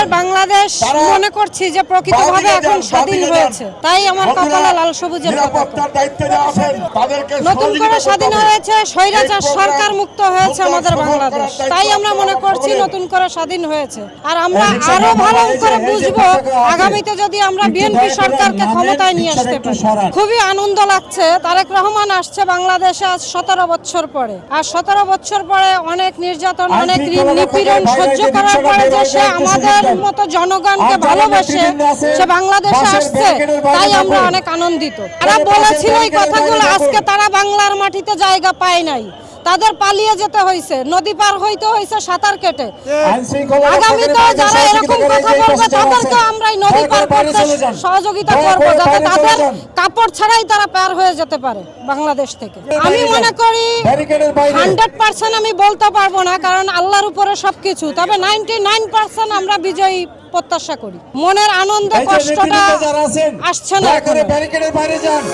আমাদের বাংলাদেশ মনে করছি যে প্রকৃতভাবে এখন স্বাধীন হয়েছে। তাই আমার কপালে লাল সবুজের নতুন করে স্বাধীন হয়েছে স্বৈরাচার সরকার মুক্ত হয়েছে আমাদের বাংলাদেশ। তাই আমরা মনে করছি নতুন করে স্বাধীন হয়েছে। আর আমরা আরও ভালো করে বুঝব আগামীতে যদি আমরা বিএনপি সরকারকে ক্ষমতায় নিয়ে আসতে পারি। খুবই আনন্দ লাগছে। তারেক রহমান আসছে বাংলাদেশে আজ সতেরো বছর পরে। আর সতেরো বছর পরে অনেক নির্যাতন অনেক নিপীড়ন সহ্য করার পরে যে সে আমাদের মতো জনগণকে ভালোবাসে সে বাংলাদেশে আসছে তাই আমরা অনেক আনন্দিত। তারা বলেছিল এই কথাগুলো আজকে তারা বাংলার মাটিতে জায়গা পায় নাই। তাদের পালিয়ে যেতে হয়েছে নদী পার হইতে হয়েছে সাঁতার কেটে। আগামীতে যারা এরকম কথা বলবে তাদেরকে আমরা নদী পার করতে সহযোগিতা করব যাতে তাদের কাপড় ছাড়াই তারা পার হয়ে যেতে পারে বাংলাদেশ থেকে। আমি মনে করি হান্ড্রেড পার্সেন্ট আমি বলতে পারব না কারণ আল্লাহর উপরে সবকিছু। তবে নাইনটি নাইন পার্সেন্ট আমরা বিজয়ী প্রত্যাশা করি। মনের আনন্দ কষ্টটা আসছে না এখনও। ব্যারিকেডের বাইরে যান।